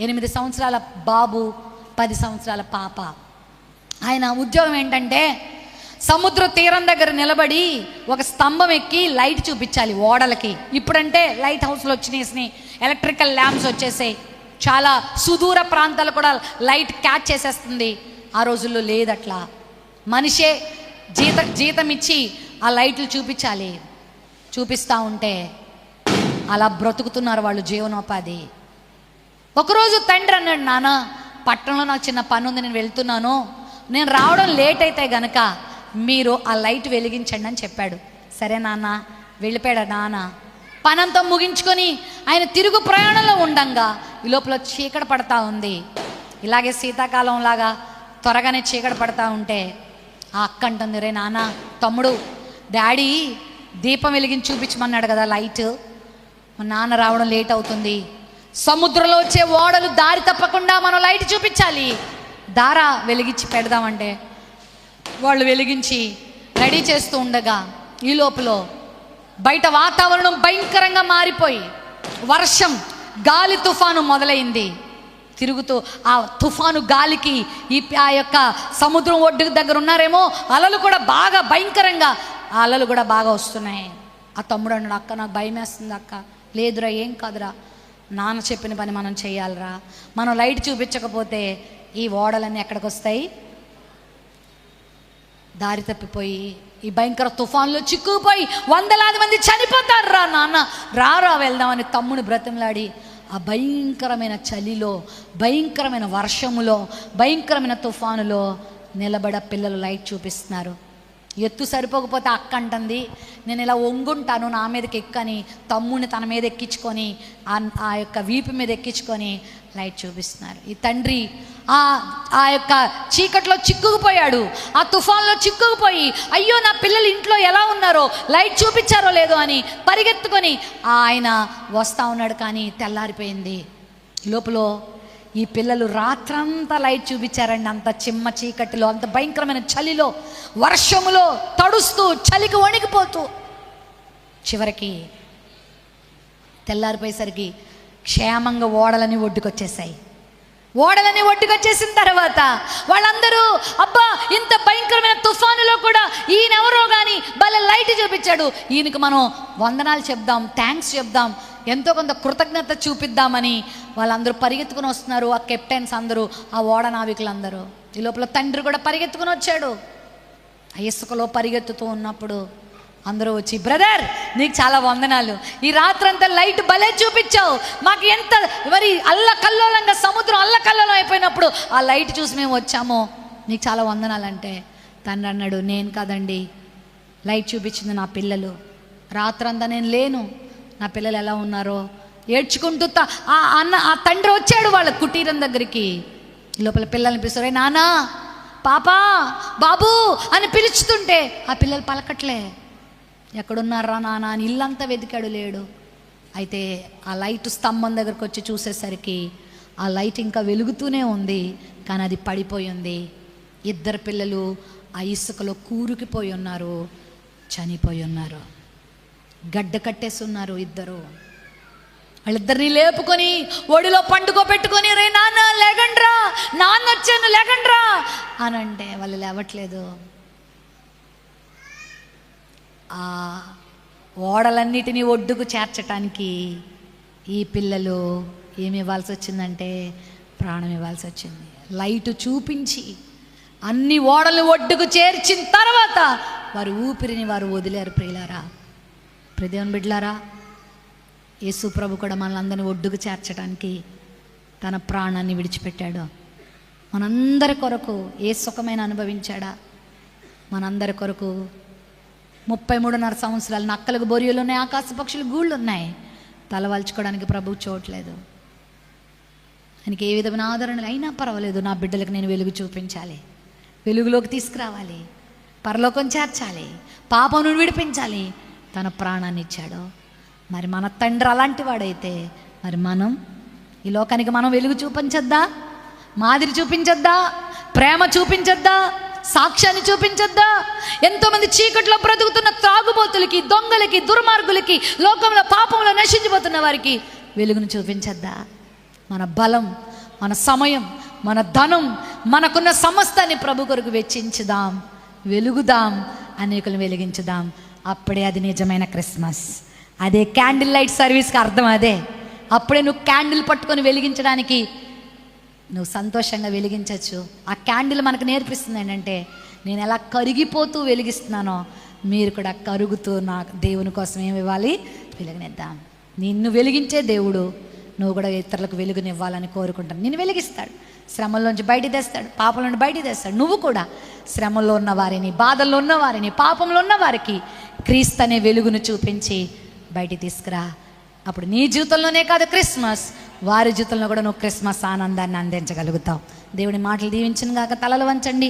ఎనిమిది సంవత్సరాల బాబు పది సంవత్సరాల పాప. ఆయన ఉద్యోగం ఏంటంటే సముద్ర తీరం దగ్గర నిలబడి ఒక స్తంభం ఎక్కి లైట్ చూపించాలి ఓడలకి. ఇప్పుడంటే లైట్ హౌస్లు వచ్చినాయి ఎలక్ట్రికల్ ల్యాంప్స్ వచ్చేసాయి. చాలా సుదూర ప్రాంతాలు కూడా లైట్ క్యాచ్ చేసేస్తుంది. ఆ రోజుల్లో లేదట్లా. మనిషే జీత జీతం ఇచ్చి ఆ లైట్లు చూపించాలి. చూపిస్తూ ఉంటే అలా బ్రతుకుతున్నారు వాళ్ళు జీవనోపాధి. ఒకరోజు తండ్రి అన్నాడు నాన్న పట్టణంలో నాకు చిన్న పని ఉంది నేను వెళ్తున్నాను. నేను రావడం లేట్ అయితే గనక మీరు ఆ లైట్ వెలిగించండి అని చెప్పాడు. సరే నాన్న వెళ్ళిపోయాడు నాన్న. పనంతా ముగించుకొని ఆయన తిరుగు ప్రయాణంలో ఉండంగా ఈ లోపల చీకటి పడతా ఉంది. ఇలాగే శీతాకాలం లాగా త్వరగానే చీకటి పడతా ఉంటే ఆ అక్క అంటుంది రే నాన్న తమ్ముడు డాడీ దీపం వెలిగించి చూపించమన్నాడు కదా లైట్. మా నాన్న రావడం లేట్ అవుతుంది. సముద్రంలో వచ్చే ఓడలు దారి తప్పకుండా మనం లైట్ చూపించాలి. దార వెలిగించి పెడదామంటే వాళ్ళు వెలిగించి రెడీ చేస్తూ ఉండగా ఈ లోపల బయట వాతావరణం భయంకరంగా మారిపోయి వర్షం గాలి తుఫాను మొదలైంది. తిరుగుతూ ఆ తుఫాను గాలికి ఈ ఆ యొక్క సముద్రం ఒడ్డు దగ్గర ఉన్నారేమో అలలు కూడా బాగా భయంకరంగా ఆ అలలు కూడా బాగా వస్తున్నాయి. ఆ తమ్ముడు అన్నాడు అక్క నాకు భయం వేస్తుంది అక్క. లేదురా ఏం కాదురా. నాన్న చెప్పిన పని మనం చేయాలిరా. మనం లైట్ చూపించకపోతే ఈ ఓడలన్నీ ఎక్కడికి వస్తాయి దారి తప్పిపోయి ఈ భయంకర తుఫాన్లో చిక్కుకుపోయి వందలాది మంది చనిపోతారు రా నాన్న రారా వెళ్దామని తమ్ముని బ్రతిమలాడి ఆ భయంకరమైన చలిలో భయంకరమైన వర్షములో భయంకరమైన తుఫానులో నిలబడ పిల్లలు లైట్ చూపిస్తున్నారు. ఎత్తు సరిపోకపోతే అక్క అంటుంది నేను ఇలా ఒంగుంటాను నా మీదకి ఎక్కని తమ్ముని తన మీద ఎక్కించుకొని ఆ యొక్క వీపు మీద ఎక్కించుకొని లైట్ చూపిస్తున్నారు. ఈ తండ్రి ఆ ఆ యొక్క చీకట్లో చిక్కుకుపోయాడు. ఆ తుఫాన్లో చిక్కుకుపోయి అయ్యో నా పిల్లలు ఇంట్లో ఎలా ఉన్నారో లైట్ చూపించారో లేదో అని పరిగెత్తుకొని ఆయన వస్తా ఉన్నాడు కానీ తెల్లారిపోయింది. లోపల ఈ పిల్లలు రాత్రంతా లైట్ చూపించారండి అంత చిమ్మ చీకటిలో అంత భయంకరమైన చలిలో వర్షములో తడుస్తూ చలికి వణికిపోతూ. చివరికి తెల్లారిపోయేసరికి క్షేమంగా ఓడలని ఒడ్డుకొచ్చేసాయి ఓడలని ఒడ్డుకొచ్చేసిన తర్వాత వాళ్ళందరూ అబ్బా ఇంత భయంకరమైన తుఫానులో కూడా ఈయనెవరో కానీ భలే లైట్ చూపించాడు. ఈయనకి మనం వందనాలు చెప్దాం థ్యాంక్స్ చెప్దాం ఎంతో కొంత కృతజ్ఞత చూపిద్దామని వాళ్ళందరూ పరిగెత్తుకుని వస్తున్నారు. ఆ కెప్టెన్స్ అందరూ ఆ ఓడ నావికులందరూ. ఈ లోపల తండ్రి కూడా పరిగెత్తుకుని వచ్చాడు. ఆ ఇసుకలో పరిగెత్తుతూ ఉన్నప్పుడు అందరూ వచ్చి బ్రదర్ నీకు చాలా వందనాలు. ఈ రాత్రంతా లైట్ భలే చూపించావు. మాకు ఎంత మరి అల్ల కల్లోలంగా సముద్రం అల్ల కల్లోలం అయిపోయినప్పుడు ఆ లైట్ చూసి మేము వచ్చాము. నీకు చాలా వందనాలు అంటే తండ్రి అన్నాడు నేను కాదండి. లైట్ చూపించింది నా పిల్లలు. రాత్రంతా నేను లేను. నా పిల్లలు ఎలా ఉన్నారో ఏడ్చుకుంటూ ఆ అన్న ఆ తండ్రి వచ్చాడు వాళ్ళ కుటీరం దగ్గరికి. లోపల పిల్లల్ని పిలుస్తారు నానా పాపా బాబు అని పిలుచుతుంటే ఆ పిల్లలు పలకట్లే. ఎక్కడున్నారా నానా అని ఇల్లంతా వెతికాడు లేడు. అయితే ఆ లైట్ స్తంభం దగ్గరకు వచ్చి చూసేసరికి ఆ లైట్ ఇంకా వెలుగుతూనే ఉంది కానీ అది పడిపోయింది ఇద్దరు పిల్లలు ఆ ఇసుకలో కూరుకుపోయి ఉన్నారు చనిపోయి ఉన్నారు. గడ్డ కట్టేస్తున్నారు ఇద్దరు. వాళ్ళిద్దరిని లేపుకొని ఒడిలో పండుకో పెట్టుకొని రే నాన్న లేకండ్రా నాన్న వచ్చాను లేకండ్రా అని అంటే వాళ్ళు లేవట్లేదు. ఆ ఓడలన్నిటినీ ఒడ్డుకు చేర్చటానికి ఈ పిల్లలు ఏమి ఇవ్వాల్సి వచ్చిందంటే ప్రాణం ఇవ్వాల్సి వచ్చింది. లైట్ చూపించి అన్ని ఓడలు ఒడ్డుకు చేర్చిన తర్వాత వారు ఊపిరిని వారు వదిలేరు ప్రియులారా. ప్రదేవన్ బిడ్లారా యేసు ప్రభు కూడా మనల్ని ఒడ్డుకు చేర్చడానికి తన ప్రాణాన్ని విడిచిపెట్టాడు. మనందరి కొరకు ఏ సుఖమైన అనుభవించాడా? మనందరి కొరకు ముప్పై మూడున్నర సంవత్సరాలు నక్కలకు బొరియలు ఉన్నాయి ఆకాశ పక్షులు గూళ్ళు ఉన్నాయి. తలవాల్చుకోవడానికి ప్రభు చూడలేదు ఆయనకి ఏ విధమైన ఆదరణ అయినా పర్వాలేదు నా బిడ్డలకు నేను వెలుగు చూపించాలి. వెలుగులోకి తీసుకురావాలి. పరలోకం చేర్చాలి. పాపం నుండి విడిపించాలి. తన ప్రాణాన్ని ఇచ్చాడు మరి మన తండ్రి అలాంటి వాడైతే మరి మనం ఈ లోకానికి మనం వెలుగు చూపించొద్దా? మాదిరి చూపించొద్దా? ప్రేమ చూపించొద్దా? సాక్ష్యాన్ని చూపించొద్దా? ఎంతోమంది చీకట్లో బ్రతుకుతున్న త్రాగుబోతులకి దొంగలకి దుర్మార్గులకి లోకంలో పాపంలో నశించిపోతున్న వారికి వెలుగును చూపించొద్దా? మన బలం మన సమయం మన ధనం మనకున్న సమస్తాన్ని ప్రభు కొరకు వెచ్చించుదాం వెలుగుదాం అనేకులను వెలిగించుదాం. అప్పుడే అది నిజమైన క్రిస్మస్. అదే క్యాండిల్ లైట్ సర్వీస్కి అర్థం అదే. అప్పుడే నువ్వు క్యాండిల్ పట్టుకొని వెలిగించడానికి నువ్వు సంతోషంగా వెలిగించవచ్చు ఆ క్యాండిల్ మనకు నేర్పిస్తుంది ఏంటంటే నేను ఎలా కరిగిపోతూ వెలిగిస్తున్నానో మీరు కూడా కరుగుతూ నా దేవుని కోసం ఏమి ఇవ్వాలి? వెలుగునిద్దాం. నిన్ను వెలిగించే దేవుడు నువ్వు కూడా ఇతరులకు వెలుగునివ్వాలని కోరుకుంటాను. నిన్ను వెలిగిస్తాడు. శ్రమల్లోంచి బయట తెస్తాడు. పాపంలోంచి బయట తెస్తాడు. నువ్వు కూడా శ్రమంలో ఉన్న వారిని బాధల్లో ఉన్న వారిని పాపంలో ఉన్న వారికి క్రీస్తు అనే వెలుగును చూపించి బయటికి తీసుకురా. అప్పుడు నీ జీవితంలోనే కాదు క్రిస్మస్. వారి జీవితంలో కూడా నువ్వు క్రిస్మస్ ఆనందాన్ని అందించగలుగుతావు. దేవుని మాటలు దీవించిన గాక తలలు వంచండి.